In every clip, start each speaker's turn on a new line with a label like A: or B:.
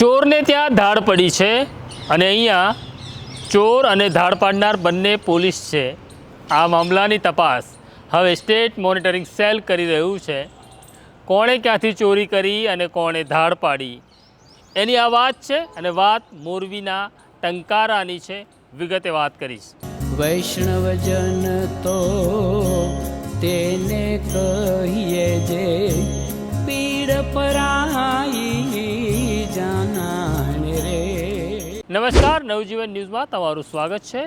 A: ચોરને ત્યાં ધાડ પડી છે અને અહીંયા ચોર અને ધાડ પાડનાર બંને પોલીસ છે. આ મામલાની તપાસ હવે સ્ટેટ મોનિટરિંગ સેલ કરી રહ્યું છે. કોણે ક્યાંથી ચોરી કરી અને કોણે ધાડ પાડી? એની આ વાત છે અને વાત મોરબીના ટંકારાની છે. વિગતે વાત કરીશ.
B: વૈષ્ણવજન તો તેને કહીએ જે પીડ પરાઈ
A: નમસ્કાર, નવજીવન ન્યૂઝમાં તમારું સ્વાગત છે.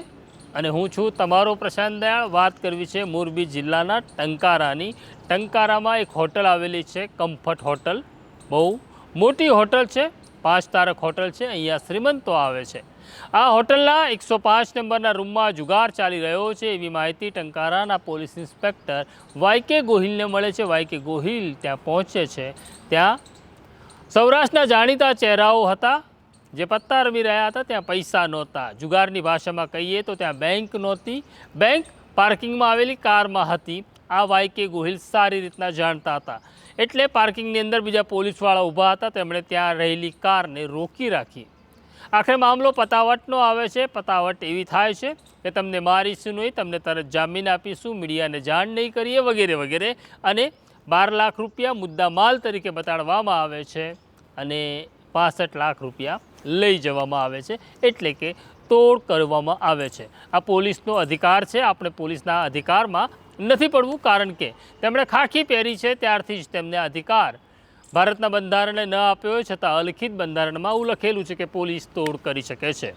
A: અને હું છું તમારો પ્રશાંત દયાળ. વાત કરવી છે મોરબી જિલ્લાના ટંકારાની. ટંકારામાં એક હોટલ આવેલી છે, કમ્ફર્ટ હોટલ. બહુ મોટી હોટલ છે પાંચ તારક હોટલ છે, અહીંયા શ્રીમંતો આવે છે. આ હોટલના એકસો પાંચ નંબરના રૂમમાં જુગાર ચાલી રહ્યો છે એવી માહિતી ટંકારાના પોલીસ ઇન્સ્પેક્ટર વાય કે ગોહિલને મળે છે. વાય કે ગોહિલ ત્યાં પહોંચે છે. ત્યાં સૌરાષ્ટ્રના જાણીતા ચહેરાઓ હતા. જે પત્તા રમી રહ્યા હતા, ત્યાં પૈસા નહોતા. જુગારની ભાષામાં કહીએ તો ત્યાં બેંક નહોતી. બેંક પાર્કિંગમાં આવેલી કારમાં હતી. આ વાયકે ગોહિલ સારી રીતના જાણતા હતા. એટલે પાર્કિંગની અંદર બીજા પોલીસવાળા ઊભા હતા. તેમણે ત્યાં રહેલી કારને રોકી રાખી. આખરે મામલો પતાવટનો આવે છે. પતાવટ એવી થાય છે કે તમને મારીશું નહીં, તમને તરત જામીન આપીશું, મીડિયાને જાણ નહીં કરીએ વગેરે વગેરે. અને બાર લાખ રૂપિયા મુદ્દા માલ તરીકે બતાડવામાં આવે છે. અને પાસઠ લાખ રૂપિયા લઈ જવામાં આવે છે, એટલે કે તોડ કરવામાં આવે છે. આ પોલીસનો અધિકાર છે, આપણે પોલીસના અધિકારમાં નથી પડવું, કારણ કે તેમણે ખાખી પહેરી છે, ત્યારથી જ તેમને અધિકાર ભારતના બંધારણે ન આપ્યો છતાં અલિખિત બંધારણમાં એવું લખેલું છે કે પોલીસ તોડ કરી શકે છે.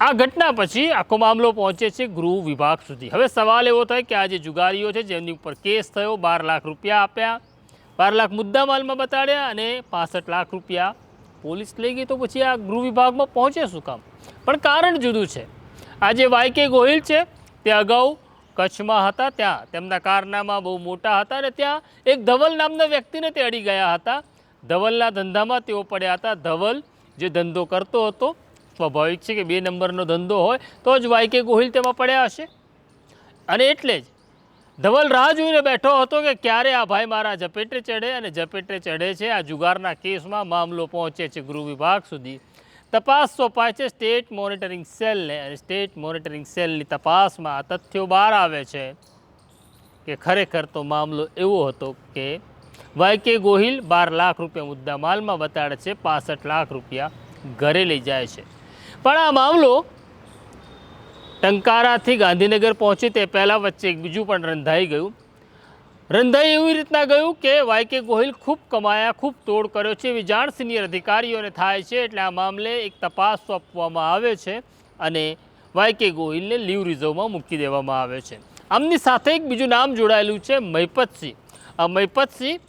A: આ ઘટના પછી આખો મામલો પહોંચે છે ગૃહ વિભાગ સુધી. હવે સવાલ એવો થાય કે આ જે જુગારીઓ છે, જેમની ઉપર કેસ થયો, બાર લાખ રૂપિયા આપ્યા બાર લાખ મુદ્દામાલમાં બતાડ્યા અને પાસઠ લાખ રૂપિયા પોલીસ લઈ ગઈ, તો પછી આ ગૃહ વિભાગમાં પહોંચે શું કામ? પણ કારણ જુદું છે. આ જે વાય કે ગોહિલ છે તે અગાઉ કચ્છમાં હતા, ત્યાં તેમના કારનામા બહુ મોટા હતા અને ત્યાં એક ધવલ નામના વ્યક્તિને તે અડી ગયા હતા. ધવલના ધંધામાં તેઓ પડ્યા હતા. ધવલ જે ધંધો કરતો હતો, સ્વાભાવિક છે કે બે નંબરનો ધંધો હોય, તો જ વાય કે ગોહિલ તેમાં પડ્યા હશે. અને એટલે જ ધવલ રાહ જોઈને બેઠો હતો કે ક્યારે આ ભાઈ મારા ઝપેટે ચડે અને ઝપેટે ચડે છે? આ જુગારના કેસમાં મામલો પહોંચે છે ગૃહ વિભાગ સુધી. તપાસ સોંપાય છે સ્ટેટ મોનિટરિંગ સેલને અને સ્ટેટ મોનિટરિંગ સેલની તપાસમાં તથ્યો બહાર આવે છે કે ખરેખર તો મામલો એવો હતો કે વાય કે ગોહિલ બાર લાખ રૂપિયા મુદ્દા માલમાં બતાડે છે, પાસઠ લાખ રૂપિયા ઘરે લઈ જાય છે. પણ આ મામલો ટંકારાથી ગાંધીનગર પહોંચે તે પહેલાં વચ્ચે એક બીજું પણ રંધાઈ ગયું. રંધાઈ એવી રીતના ગયું કે વાય કે ગોહિલ ખૂબ કમાયા, ખૂબ તોડ કર્યો છે, એવી જાણ સિનિયર અધિકારીઓને થાય છે, એટલે આ મામલે એક તપાસ સોંપવામાં આવે છે અને વાય કે ગોહિલને લીવ રિઝર્વમાં મૂકી દેવામાં આવે છે. આમની સાથે એક બીજું નામ જોડાયેલું છે, મહિપતસિંહ. આ મહિપતસિંહ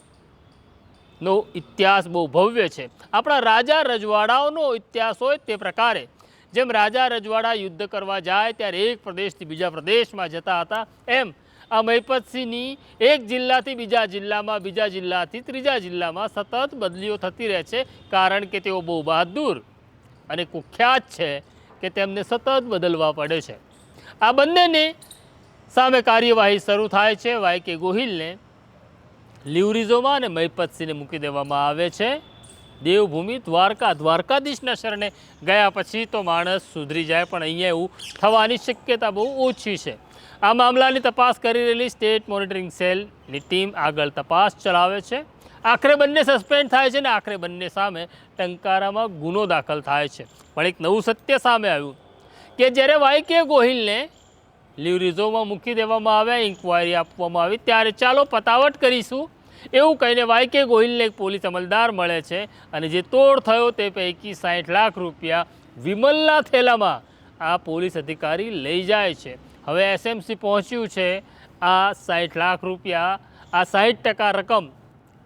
A: નો ઇતિહાસ બહુ ભવ્ય છે. આપણા રાજા રજવાડાઓનો ઇતિહાસ હોય તે પ્રકારે જેમ રાજા રજવાડા યુદ્ધ કરવા જાય, ત્યારે એક પ્રદેશથી બીજા પ્રદેશમાં જતા હતા. એમ આ મહિપતસિંહની એક જિલ્લાથી બીજા જિલ્લામાં, બીજા જિલ્લાથી ત્રીજા જિલ્લામાં સતત બદલીઓ થતી રહે છે, કારણ કે તેઓ બહુ બહાદુર અને કુખ્યાત છે કે તેમને સતત બદલવા પડે છે. આ બંનેની સામે કાર્યવાહી શરૂ થાય છે. વાય કે ગોહિલને લિવરિઝોમાં અને મહિપતસિંહને મૂકી દેવામાં આવે છે. દેવભૂમિ દ્વારકા, દ્વારકાધીશના શરણે ગયા પછી તો માણસ સુધરી જાય, પણ અહીંયા એવું થવાની શક્યતા બહુ ઓછી છે. આ મામલાની તપાસ કરી રહેલી સ્ટેટ મોનિટરિંગ સેલની ટીમ આગળ તપાસ ચલાવે છે. આખરે બંને સસ્પેન્ડ થાય છે ને આખરે બંને સામે ટંકારામાં ગુનો દાખલ થાય છે. પણ એક નવું સત્ય સામે આવ્યું કે જ્યારે વાય કે ગોહિલને લીવ રિઝર્વમાં મૂકી દેવામાં આવ્યા, ઇન્કવાયરી આપવામાં આવી, ત્યારે ચાલો પતાવટ કરીશું એવું કહીને વાય કે ગોહિલને એક પોલીસ અમલદાર મળે છે અને જે તોડ થયો તે પૈકી સાઠ લાખ રૂપિયા વિમલના થેલામાં આ પોલીસ અધિકારી લઈ જાય છે. હવે એસએમસી પહોંચ્યું છે. આ સાઠ લાખ રૂપિયા, આ સાઠ ટકા રકમ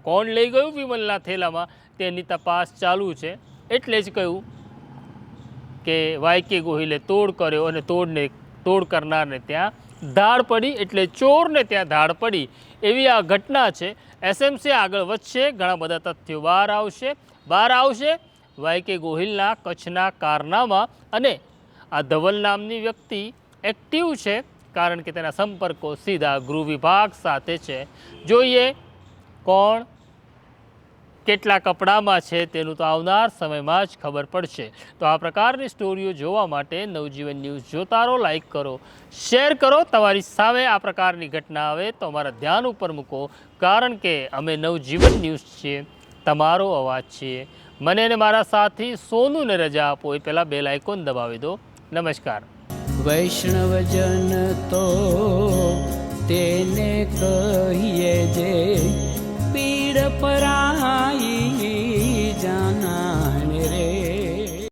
A: કોણ લઈ ગયું વિમલના થેલામાં તેની તપાસ ચાલુ છે. એટલે જ કહ્યું કે વાય કે ગોહિલે તોડ કર્યો અને તોડને, તોડ કરનારને ત્યાં ધાડ પડી એટલે ચોરને ત્યાં ધાડ પડી. એવી આ ઘટના છે. એસએમસી આગળ વધશે. ઘણા બધા તથ્યો બહાર આવશે. બહાર આવશે વાય કે ગોહિલના કચ્છના કારનામા અને આ ધવલ નામની વ્યક્તિ એક્ટિવ છે કારણ કે તેના સંપર્કો સીધા ગૃહ વિભાગ સાથે છે. જોઈએ કોણ કેટલા કપડામાં છે તેનું તો આવનાર સમયમાં જ ખબર પડશે. તો આ પ્રકારની સ્ટોરીઓ જોવા માટે નવજીવન ન્યૂઝ જોતા રહો લાઇક કરો, શેર કરો. તમારી સામે આ પ્રકારની ઘટના આવે તો અમારા ધ્યાન ઉપર મૂકો. કારણ કે અમે નવજીવન ન્યૂઝ છીએ, તમારો અવાજ છીએ. મને અને મારા સાથી સોનુને રજા આપો. એ પહેલાં બે લાઇકોન દબાવી દો. નમસ્કાર.
B: વૈષ્ણવજન તો તેને કહીએ જે